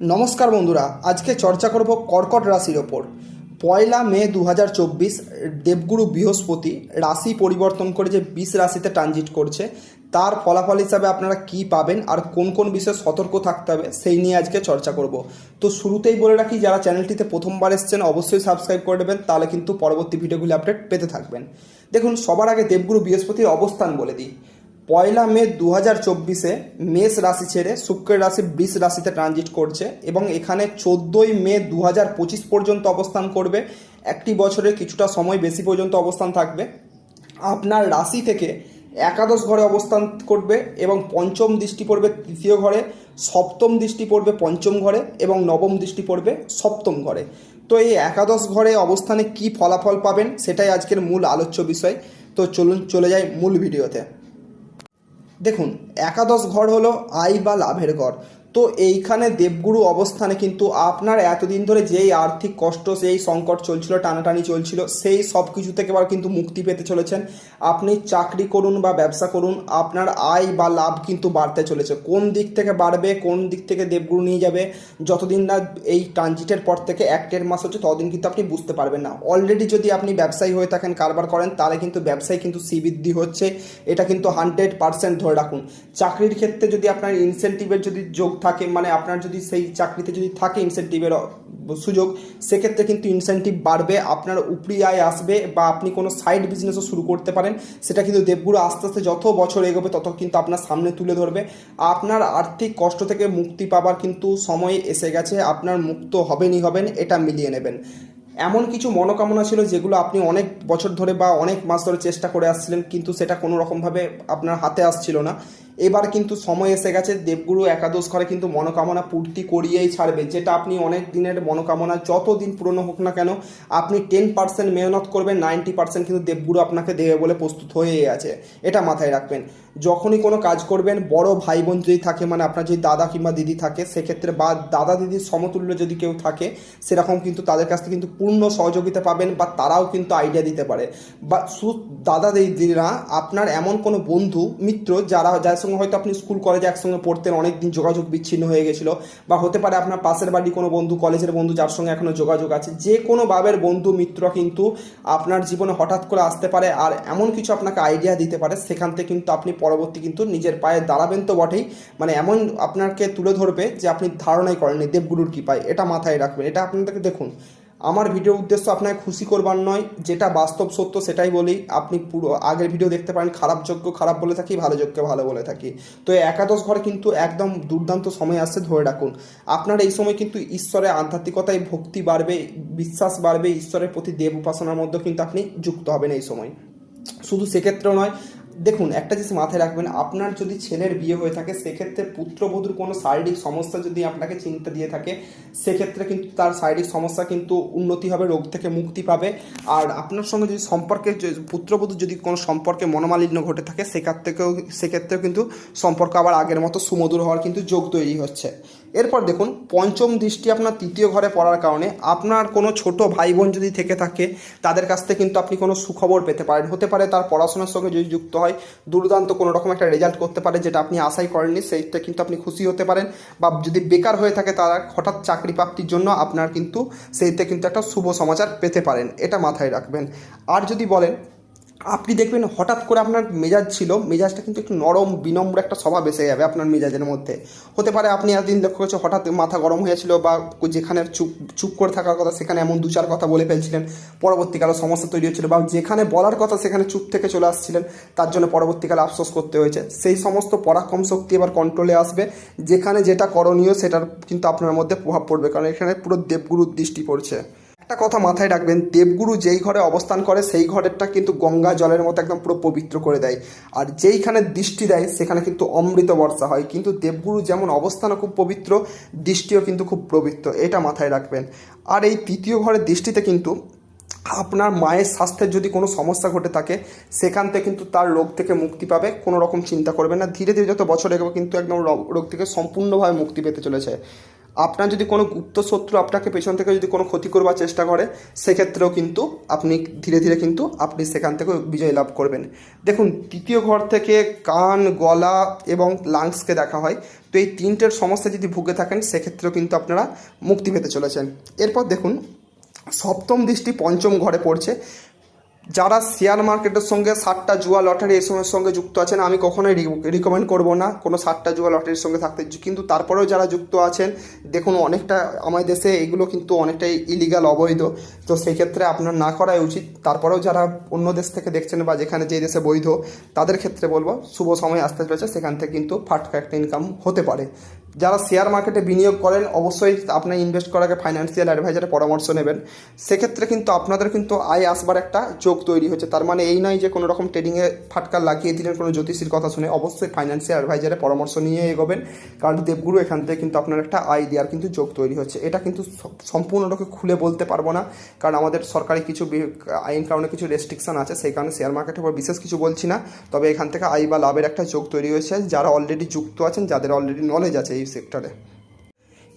নমস্কার বন্ধুরা, আজকে চর্চা করব কর্কট রাশির ওপর। পয়লা মে দু হাজার চব্বিশ, দেবগুরু বৃহস্পতি রাশি পরিবর্তন করে যে বিষ রাশিতে ট্রানজিট করছে, তার ফলাফল হিসাবে আপনারা কি পাবেন আর কোন কোন বিষয়ে সতর্ক থাকতে হবে সেই নিয়ে আজকে চর্চা করব। তো শুরুতেই বলে রাখি, যারা চ্যানেলটিতে প্রথমবার এসছেন অবশ্যই সাবস্ক্রাইব করে দেবেন তাহলে কিন্তু পরবর্তী ভিডিওগুলি আপডেট পেতে থাকবেন। দেখুন, সবার আগে দেবগুরু বৃহস্পতির অবস্থান বলে দিই। পয়লা মে দু হাজার চব্বিশে মেষ রাশি ছেড়ে শুক্রের রাশি বৃষ রাশিতে ট্রানজিট করছে এবং এখানে চোদ্দোই মে দু হাজার পঁচিশ পর্যন্ত অবস্থান করবে। একটি বছরের কিছুটা সময় বেশি পর্যন্ত অবস্থান থাকবে। আপনার রাশি থেকে একাদশ ঘরে অবস্থান করবে এবং পঞ্চম দৃষ্টি পড়বে তৃতীয় ঘরে, সপ্তম দৃষ্টি পড়বে পঞ্চম ঘরে এবং নবম দৃষ্টি পড়বে সপ্তম ঘরে। তো এই একাদশ ঘরে অবস্থানে কি ফলাফল পাবেন সেটাই আজকের মূল আলোচ্য বিষয়। তো চলুন চলে যাই মূল ভিডিওতে। দেখুন একাদশ ঘর হলো আয় বা লাভের ঘর। তো এইখানে দেবগুরু অবস্থানে কিন্তু আপনার এতদিন ধরে যেই আর্থিক কষ্ট, সেই সংকট চলছিল, টানাটানি চলছিল, সেই সব কিছু থেকে এবার কিন্তু মুক্তি পেতে চলেছেন। আপনি চাকরি করুন বা ব্যবসা করুন, আপনার আয় বা লাভ কিন্তু বাড়তে চলেছে। কোন দিক থেকে বাড়বে, কোন দিক থেকে দেবগুরু নিয়ে যাবে, যতদিন না এই ট্রানজিটের পর থেকে এক দেড় মাস হচ্ছে, ততদিন কিন্তু আপনি বুঝতে পারবেন না। অলরেডি যদি আপনি ব্যবসায়ী হয়ে থাকেন, কারবার করেন, তাহলে কিন্তু ব্যবসায় কিন্তু শ্রীবৃদ্ধি হচ্ছে। এটা কিন্তু হান্ড্রেড পার্সেন্ট ধরে রাখুন। চাকরির ক্ষেত্রে যদি আপনার ইনসেন্টিভের যদি যোগ থাকে মানে আপনার যদি সেই চাকরিতে যদি থাকে ইনসেন্টিভের সুযোগ, সেক্ষেত্রে কিন্তু ইনসেন্টিভ বাড়বে, আপনার উপরি আয় আসবে বা আপনি কোনো সাইড বিজনেসও শুরু করতে পারেন, সেটা কিন্তু দেবগুরু আস্তে আস্তে যত বছর এগোবে তত কিন্তু আপনার সামনে তুলে ধরবে। আপনার আর্থিক কষ্ট থেকে মুক্তি পাবার কিন্তু সময় এসে গেছে, আপনার মুক্ত হবেনই হবেন, এটা মিলিয়ে নেবেন। এমন কিছু মনোকামনা ছিল যেগুলো আপনি অনেক বছর ধরে বা অনেক মাস ধরে চেষ্টা করে আসছিলেন, কিন্তু সেটা কোনো রকমভাবে আপনার হাতে আসছিল না। এবার কিন্তু সময় এসে গেছে, দেবগুরু একাদশ ঘরে কিন্তু মনোকামনা পূর্তি করিয়েই ছাড়বে। যেটা আপনি অনেক দিনের মনোকামনা যত দিন পুরনো হোক না কেন, আপনি টেন পার্সেন্ট মেহনত করবেন নাইনটি পার্সেন্ট কিন্তু দেবগুরু আপনাকে দেবে বলে প্রস্তুত হয়েই আছে। এটা মাথায় রাখবেন। যখনই কোনো কাজ করবেন, বড় ভাই বোন যদি থাকে মানে আপনার যদি দাদা কিংবা দিদি থাকে, সেক্ষেত্রে বা দাদা দিদির সমতুল্য যদি কেউ থাকে, সেরকম কিন্তু তাদের কাছ থেকে কিন্তু পূর্ণ সহযোগিতা পাবেন বা তারাও কিন্তু আইডিয়া দিতে পারে। বা সু দাদা দিদিরা, আপনার এমন কোনো বন্ধু, মিত্র, যারা যার সঙ্গে হয়তো আপনি স্কুল কলেজে একসঙ্গে পড়তেন অনেক দিন যোগাযোগ বিচ্ছিন্ন হয়ে গেছিল। বা হতে পারে আপনার পাশের বাড়ি কোনো বন্ধু কলেজের বন্ধু যার সঙ্গে এখনও যোগাযোগ আছে। যে কোনো বাবের বন্ধু, মিত্র কিন্তু আপনার জীবনে হঠাৎ করে আসতে পারে আর এমন কিছু আপনাকে আইডিয়া দিতে পারে, সেখান থেকে কিন্তু আপনি পরবর্তী কিন্তু নিজের পায়ে দাঁড়াবেন তো বটেই। মানে এমন আপনাকে তুলে ধরবে যে আপনি ধারণাই করেননি, দেবগুরুর কৃপায়। এটা মাথায় রাখবেন। এটা আপনাদেরকে দেখুন। আমার ভিডিওর উদ্দেশ্য আপনাকে খুশি করবার নয়, যেটা বাস্তব সত্য সেটাই বলি। আপনি পুরো আগের ভিডিও দেখতে পারেন, খারাপ যোগ্য খারাপ বলে থাকি, ভালো যোগ্য ভালো বলে থাকি। তো একাদশ ঘরে কিন্তু একদম দুর্দান্ত সময় আসছে, ধরে রাখুন। আপনার এই সময় কিন্তু ঈশ্বরের আধ্যাত্মিকতায় ভক্তি বাড়বে, বিশ্বাস বাড়বে, ঈশ্বরের প্রতি দেব উপাসনার মধ্যে কিন্তু আপনি যুক্ত হবেন এই সময়। শুধু সেক্ষেত্রেও নয় দেখুন, একটা জিনিস মাথায় রাখবেন, আপনার যদি ছেলের বিয়ে হয়ে থাকে, সেক্ষেত্রে পুত্রবধূর কোনো শারীরিক সমস্যা যদি আপনাকে চিন্তা দিয়ে থাকে, সেক্ষেত্রে কিন্তু তার শারীরিক সমস্যা কিন্তু উন্নতি হবে, রোগ থেকে মুক্তি পাবে। আর আপনার সঙ্গে যদি সম্পর্কে পুত্রবধূর যদি কোনো সম্পর্কে মনোমালিন্য ঘটে থাকে, সেখান থেকেও, সেক্ষেত্রেও কিন্তু সম্পর্ক আবার আগের মতো সুমধুর হওয়ার কিন্তু যোগ তৈরি হচ্ছে। এরপর দেখুন, পঞ্চম দৃষ্টি আপনার তৃতীয় ঘরে পড়ার কারণে আপনার কোনো ছোট ভাই বোন যদি থেকে থাকে, তাদের কাছ থেকে কিন্তু আপনি কোনো সুখবর পেতে পারেন। হতে পারে তার পড়াশোনার সঙ্গে যদি যুক্ত হয়, দুর্দান্ত কোনো রকম একটা রেজাল্ট করতে পারে যেটা আপনি আশাই করেননি, সেইটা কিন্তু আপনি খুশি হতে পারেন বা যদি বেকার হয়ে থাকে তারা হঠাৎ চাকরি প্রাপ্তির জন্য আপনার কিন্তু সেইতে কিন্তু একটা শুভ সমাচার পেতে পারেন, এটা মাথায় রাখবেন। আর যদি বলেন আপনি দেখবেন হঠাৎ করে আপনার মেজাজ ছিল, মেজাজটা কিন্তু একটু নরম, বিনম্র একটা স্বভাব এসে যাবে আপনার মেজাজের মধ্যে। হতে পারে আপনি এতদিন লক্ষ্য করছে হঠাৎ মাথা গরম হয়েছিল বা যেখানে চুপ চুপ করে থাকার কথা সেখানে এমন দু চার কথা বলে ফেলছিলেন, পরবর্তীকালে সমস্যা তৈরি হচ্ছিল বা যেখানে বলার কথা সেখানে চুপ থেকে চলে আসছিলেন, তার জন্য পরবর্তীকালে আফসোস করতে হয়েছে। সেই সমস্ত পরাক্রম শক্তি এবার কন্ট্রোলে আসবে, যেখানে যেটা করণীয় সেটার কিন্তু আপনার মধ্যে প্রভাব পড়বে, কারণ এখানে পুরো দেবগুরুর দৃষ্টি পড়ছে। একটা কথা মাথায় রাখবেন, দেবগুরু যেই ঘরে অবস্থান করে, সেই ঘরেরটা কিন্তু গঙ্গা জলের মতো একদম পুরো পবিত্র করে দেয়। আর যেইখানে দৃষ্টি দেয়, সেখানে কিন্তু অমৃত বর্ষা হয়। কিন্তু দেবগুরু যেমন অবস্থানও খুব পবিত্র, দৃষ্টিও কিন্তু খুব পবিত্র। এটা মাথায় রাখবেন। আর এই তৃতীয় ঘরের দৃষ্টিতে কিন্তু আপনার মায়ের স্বাস্থ্যের যদি কোনো সমস্যা ঘটে থাকে, সেখান থেকে কিন্তু তার রোগ থেকে মুক্তি পাবে। কোনো রকম চিন্তা করবে না। ধীরে ধীরে যত বছর এগোবে, কিন্তু একদম রোগ থেকে সম্পূর্ণভাবে মুক্তি পেতে চলেছে। আপনার যদি কোনো গুপ্ত শত্রু আপনাকে পেছন থেকে যদি কোনো ক্ষতি করবার চেষ্টা করে, সেক্ষেত্রেও কিন্তু আপনি ধীরে ধীরে কিন্তু আপনি সেখান থেকে বিজয় লাভ করবেন। দেখুন, তৃতীয় ঘর থেকে কান, গলা এবং লাংসকে দেখা হয়। তো এই তিনটের সমস্যা যদি ভুগে থাকেন, সেক্ষেত্রেও কিন্তু আপনারা মুক্তি পেতে চলেছেন। এরপর দেখুন, সপ্তম দৃষ্টি পঞ্চম ঘরে পড়ছে। যারা শেয়ার মার্কেটের সঙ্গে সাতটা জুয়া লটারি এসবের সঙ্গে যুক্ত আছেন, আমি কখনোই রিকমেন্ড করব না কোনো সাতটা জুয়া লটারির সঙ্গে থাকতে। কিন্তু তারপরেও যারা যুক্ত আছেন, দেখুন অনেকটা আমাদের দেশে এগুলো কিন্তু অনেকটাই ইলিগাল অবৈধ। তো সেই ক্ষেত্রে আপনার না করাই উচিত। তারপরেও যারা অন্য দেশ থেকে দেখছেন বা যেখানে যে দেশে বৈধ, তাদের ক্ষেত্রে বলব, শুভ সময় আসতে চলেছে, সেখান থেকে কিন্তু ফাটকা একটা ইনকাম হতে পারে। যারা শেয়ার মার্কেটে বিনিয়োগ করেন, অবশ্যই আপনার ইনভেস্ট করার আগে ফাইন্যান্সিয়াল অ্যাডভাইজারের পরামর্শ নেবেন। সেক্ষেত্রে কিন্তু আপনাদের কিন্তু আয় আসবার একটা যোগ তৈরি হচ্ছে তার মানে এই নয় যে কোনো রকম ট্রেডিংয়ে ফাটকা লাগিয়ে দিলেন কোনো জ্যোতিষীর কথা শুনে, অবশ্যই ফাইন্যান্সিয়াল অ্যাডভাইজারের পরামর্শ নিয়ে এগোবেন। কারণ দেবগুরু এখান থেকে কিন্তু আপনার একটা আয় দেওয়ার কিন্তু যোগ তৈরি হচ্ছে। এটা কিন্তু সম্পূর্ণরূপে খুলে বলতে পারব না। কারণ আমাদের সরকারি কিছু আইন কারণে কিছু রেস্ট্রিকশন আছে, সেই কারণে শেয়ার মার্কেটের উপর বিশেষ কিছু বলছি না। তবে এখান থেকে আয় বা লাভের একটা যোগ তৈরি হয়েছে। যারা অলরেডি যুক্ত আছেন, যাদের অলরেডি নলেজ আছে এই সেক্টরে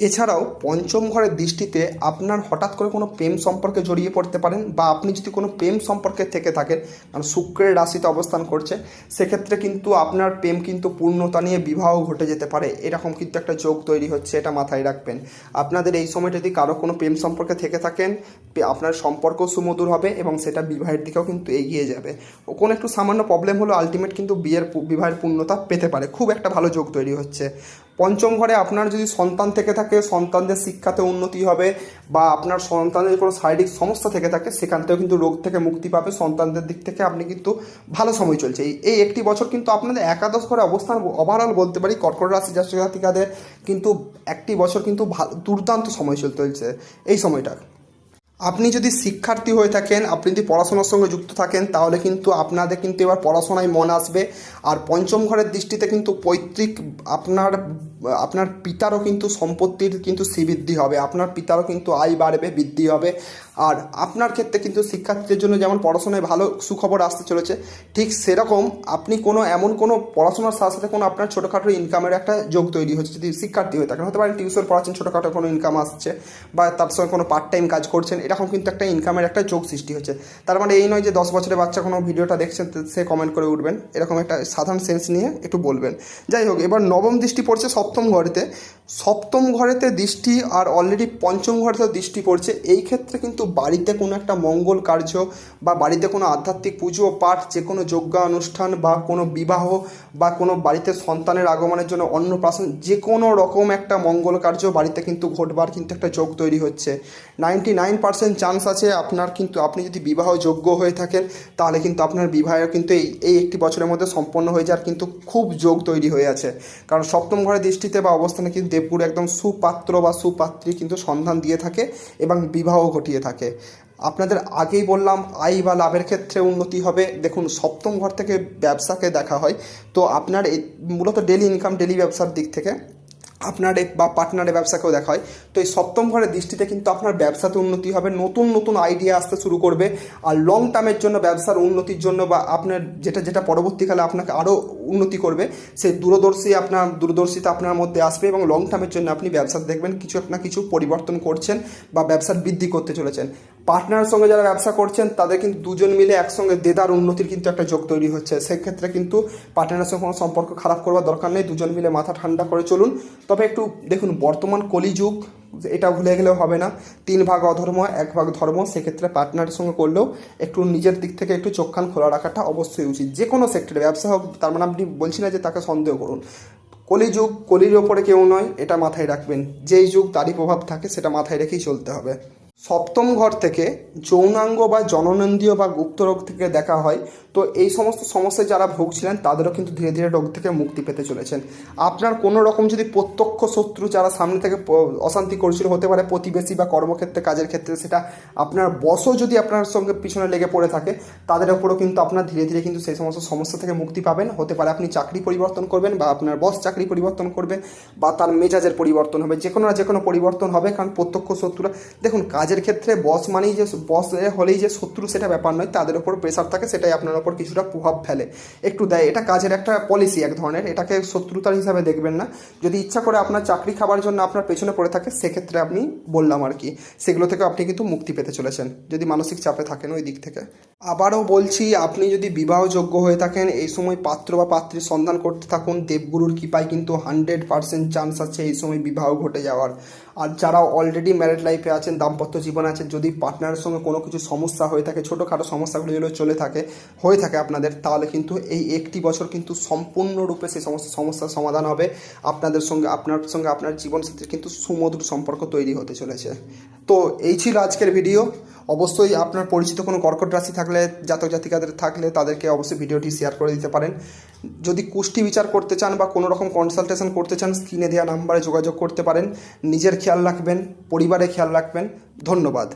এছাড়াও পঞ্চম ঘরের দৃষ্টিতে আপনার হঠাৎ করে কোনো প্রেম সম্পর্কে জড়িয়ে পড়তে পারেন বা আপনি যদি কোনো প্রেম সম্পর্কে থেকে থাকেন, কারণ শুক্রের রাশিতে অবস্থান করছে, সেক্ষেত্রে কিন্তু আপনার প্রেম কিন্তু পূর্ণতা নিয়ে বিবাহ ঘটে যেতে পারে। এরকম কিন্তু একটা যোগ তৈরি হচ্ছে, এটা মাথায় রাখবেন। আপনাদের এই সময় যদি কারও কোনো প্রেম সম্পর্কে থেকে থাকেন আপনার সম্পর্ক সুমধুর হবে এবং সেটা বিবাহের দিকেও কিন্তু এগিয়ে যাবে। কোনো একটু সামান্য প্রবলেম হলো আলটিমেট কিন্তু বিয়ের বিবাহের পূর্ণতা পেতে পারে। খুব একটা ভালো যোগ তৈরি হচ্ছে। পঞ্চম ঘরে আপনার যদি সন্তান থেকে থাকে, সন্তানদের শিক্ষাতে উন্নতি হবে বা আপনার সন্তানের কোনো শারীরিক সমস্যা থেকে থাকে, সেখান থেকেও কিন্তু রোগ থেকে মুক্তি পাবে। সন্তানদের দিক থেকে আপনি কিন্তু ভালো সময় চলছে। এই একটি বছর কিন্তু আপনাদের একাদশ ঘরে অবস্থান ওভারঅল বলতে পারি, কর্কট রাশি জাতক জাতিকাদের কিন্তু একটি বছর কিন্তু দুর্দান্ত সময় চলতে চলছে। এই সময়টা। আপনি যদি শিক্ষার্থী হয়ে থাকেন, আপনি যদি পড়াশোনার সঙ্গে যুক্ত থাকেন, তাহলে কিন্তু আপনাদের কিন্তু এবার পড়াশোনায় মন আসবে। আর পঞ্চম ঘরের দৃষ্টিতে কিন্তু পৈতৃক আপনার আপনার পিতারও কিন্তু সম্পত্তির কিন্তু শ্রীবৃদ্ধি হবে। আপনার পিতারও কিন্তু আয় বাড়বে, বৃদ্ধি হবে। আর আপনার ক্ষেত্রে কিন্তু শিক্ষার্থীদের জন্য যেমন পড়াশোনায় ভালো সুখবর আসতে চলেছে, ঠিক সেরকম আপনি কোনো, এমন কোনো পড়াশোনার সাথে সাথে কোনো আপনার ছোটোখাটো ইনকামের একটা যোগ তৈরি হচ্ছে। যদি শিক্ষার্থী হয়ে থাকেন, হতে পারেন টিউশন পড়াচ্ছেন, ছোটোখাটো কোনো ইনকাম আসছে বা তার সঙ্গে কোনো পার্ট টাইম কাজ করছেন এরকম কিন্তু একটা ইনকামের একটা যোগ সৃষ্টি হচ্ছে। তার মানে এই নয় যে দশ বছরের বাচ্চা কোনো ভিডিওটা দেখছেন সে কমেন্ট করে উঠবেন। এরকম একটা সাধারণ সেন্স নিয়ে একটু বলবেন। যাই হোক, এবার নবম দৃষ্টি পড়ছে সপ্তম ঘরেতে। সপ্তম ঘরেতে দৃষ্টি আর অলরেডি পঞ্চম ঘরেতে দৃষ্টি পড়ছে। এই ক্ষেত্রে কিন্তু বাড়িতে কোনো একটা মঙ্গল কার্য বা বাড়িতে কোনো আধ্যাত্মিক পুজো, পাঠ, যে কোনো যজ্ঞ অনুষ্ঠান বা কোনো বিবাহ বা কোনো বাড়িতে সন্তানের আগমনের জন্য অন্নপ্রাশন, যে কোনো রকম একটা মঙ্গল কার্য বাড়িতে কিন্তু ঘটবার কিন্তু একটা যোগ তৈরি হচ্ছে। নাইনটি নাইন পার্সেন্ট চান্স আছে আপনার কিন্তু, আপনি যদি বিবাহ যোগ্য হয়ে থাকেন, তাহলে কিন্তু আপনার বিবাহ কিন্তু এই এই একটি বছরের মধ্যে সম্পন্ন হয়ে যাওয়ার কিন্তু খুব যোগ তৈরি হয়ে আছে। কারণ সপ্তম ঘরের দৃষ্টিতে বা অবস্থানে কিন্তু দেবগুরু একদম সুপাত্র বা সুপাত্রী কিন্তু সন্ধান দিয়ে থাকে এবং বিবাহ ঘটিয়ে থাকে। আপনাদের আগেই বললাম, আয় বা লাভের ক্ষেত্রে উন্নতি হবে। দেখুন, সপ্তম ঘর থেকে ব্যবসাকে দেখা হয়। তো আপনার মূলত ডেলি ইনকাম ডেলি ব্যবসার দিক থেকে আপনার বা পার্টনারের ব্যবসাকেও দেখা হয় তো এই সপ্তম ঘরের দৃষ্টিতে কিন্তু আপনার ব্যবসাতে উন্নতি হবে, নতুন নতুন আইডিয়া আসতে শুরু করবে। আর লং টার্মের জন্য ব্যবসার উন্নতির জন্য বা আপনার যেটা যেটা পরবর্তীকালে আপনাকে আরও উন্নতি করবে, সেই দূরদর্শী আপনার, দূরদর্শিতা আপনার মধ্যে আসবে এবং লং টার্মের জন্য আপনি ব্যবসা দেখবেন কিছু, না কিছু পরিবর্তন করছেন বা ব্যবসার বৃদ্ধি করতে চলেছেন। পার্টনারের সঙ্গে যারা ব্যবসা করছেন, তাদের কিন্তু দুজন মিলে একসঙ্গে দেদার উন্নতির কিন্তু একটা যোগ তৈরি হচ্ছে। সেক্ষেত্রে কিন্তু পার্টনারের সঙ্গে কোনো সম্পর্ক খারাপ করবার দরকার নেই, দুজন মিলে মাথা ঠান্ডা করে চলুন। তবে একটু দেখুন, বর্তমান কলিযুগ, এটা ভুলে গেলেও হবে না। তিন ভাগ অধর্ম, এক ভাগ ধর্ম, সেক্ষেত্রে পার্টনারের সঙ্গে করলেও একটু নিজের দিক থেকে একটু চোখ কান খোলা রাখাটা অবশ্যই উচিত। যে কোনো সেক্টরে ব্যবসা হোক, তার মানে আপনি বলছি না যে তাকে সন্দেহ করুন। কলিযুগ, কলির ওপরে কেউ নয়, এটা মাথায় রাখবেন। যেই যুগ, তারই প্রভাব থাকে, সেটা মাথায় রেখেই চলতে হবে। সপ্তম ঘর থেকে যৌনাঙ্গ বা জননন্দীয় বা গুপ্ত রোগ থেকে দেখা হয়। তো এই সমস্ত সমস্যায় যারা ভুগছিলেন, তাদেরও কিন্তু ধীরে ধীরে রোগ থেকে মুক্তি পেতে চলেছেন। আপনার কোনো রকম যদি প্রত্যক্ষ শত্রু যারা সামনে থেকে অশান্তি করছিল, হতে পারে প্রতিবেশী বা কর্মক্ষেত্রে, কাজের ক্ষেত্রে, সেটা আপনার বসও যদি আপনার সঙ্গে পিছনে লেগে পড়ে থাকে, তাদের ওপরও কিন্তু আপনার ধীরে ধীরে কিন্তু সেই সমস্ত সমস্যা থেকে মুক্তি পাবেন। হতে পারে আপনি চাকরি পরিবর্তন করবেন বা আপনার বস চাকরি পরিবর্তন করবে বা তার মেজাজের পরিবর্তন হবে যে কোনো না যে কোনো পরিবর্তন হবে, কারণ প্রত্যক্ষ শত্রুরা, দেখুন কাজের কাজের ক্ষেত্রে বস মানেই যে বস হলেই যে শত্রু সেটা ব্যাপার নয়, তাদের ওপর প্রেশার থাকে, সেটাই আপনার ওপর কিছুটা প্রভাব ফেলে। একটু দেয়, এটা কাজের একটা পলিসি এক ধরনের, এটাকে শত্রুতার হিসাবে দেখবেন না। যদি ইচ্ছা করে আপনার চাকরি খাবার জন্য আপনার পেছনে পড়ে থাকে, সেক্ষেত্রে আপনি বললাম আর কি, সেগুলো থেকে আপনি কিন্তু মুক্তি পেতে চলেছেন, যদি মানসিক চাপে থাকেন ওই দিক থেকে। আবারও বলছি, আপনি যদি বিবাহযোগ্য হয়ে থাকেন, এই সময় পাত্র বা পাত্রীর সন্ধান করতে থাকুন, দেবগুরুর কৃপায় কিন্তু হান্ড্রেড পার্সেন্ট চান্স আছে এই সময় বিবাহ ঘটে যাওয়ার। আর যারা অলরেডি ম্যারেড লাইফে আছেন, দাম্পত্য জীবন আছেন, যদি পার্টনারের সঙ্গে কোনো কিছু সমস্যা হয়ে থাকে, ছোটোখাটো সমস্যাগুলো যদি চলে থাকে, হয়ে থাকে আপনাদের, তাহলে কিন্তু এই একটি বছর কিন্তু সম্পূর্ণরূপে সেই সমস্ত সমস্যার সমাধান হবে। আপনাদের সঙ্গে, আপনার সঙ্গে আপনার জীবনসাথীর কিন্তু সুমধুর সম্পর্ক তৈরি হতে চলেছে। তো এই ছিল আজকের ভিডিও অবশ্যই আপনার পরিচিত কোনো কর্কট রাশি থাকলে, জাতক জাতিকাদের থাকলে তাদেরকে অবশ্যই ভিডিওটি শেয়ার করে দিতে পারেন। যদি কুষ্টি বিচার করতে চান বা কোনো রকম কনসালটেশন করতে চান, স্ক্রিনে দেওয়া নাম্বারে যোগাযোগ করতে পারেন। নিজের খেয়াল রাখবেন পরিবারে খেয়াল রাখবেন। ধন্যবাদ।